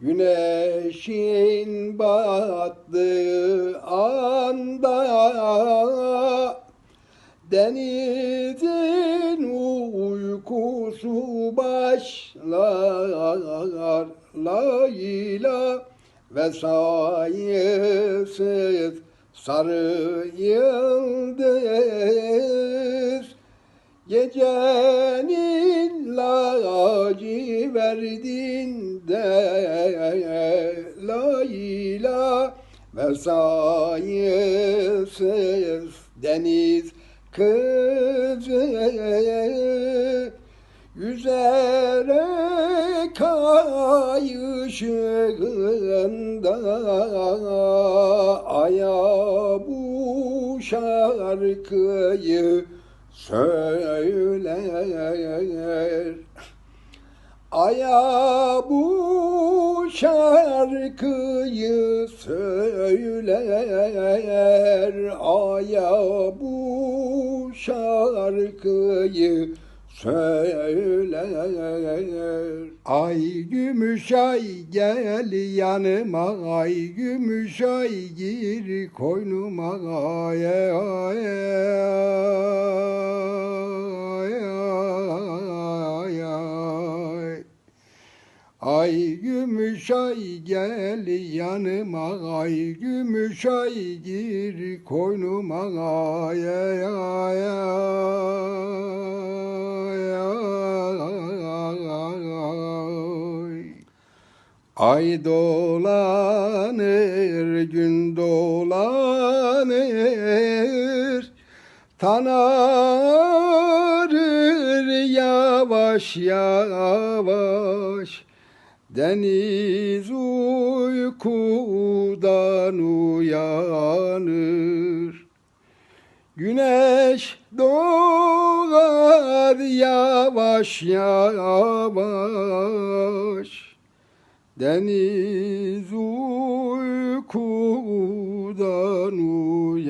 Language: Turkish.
Güneşin battığı anda Denizin uykusu başlar. Layla ve sayısız sarı yıldız Gecenin laciverdinde Layla ve sayısız deniz kızı Yüzerek ay ışığında Aya bu şarkıyı söyler. Aya bu şarkıyı söyler. Aya bu şarkıyı söyler. Ay gümüş ay gel yanıma. Ay gümüş ay gir koynuma. Ay ay ay Ay gümüş ay gel yanıma. Ay gümüş ay gir koynuma. Ay ay ay ay. Ay dolanır, gün dolanır. Tanarır yavaş yavaş Deniz uykudan uyanır. Güneş doğar yavaş yavaş. Deniz uykudan uyanır.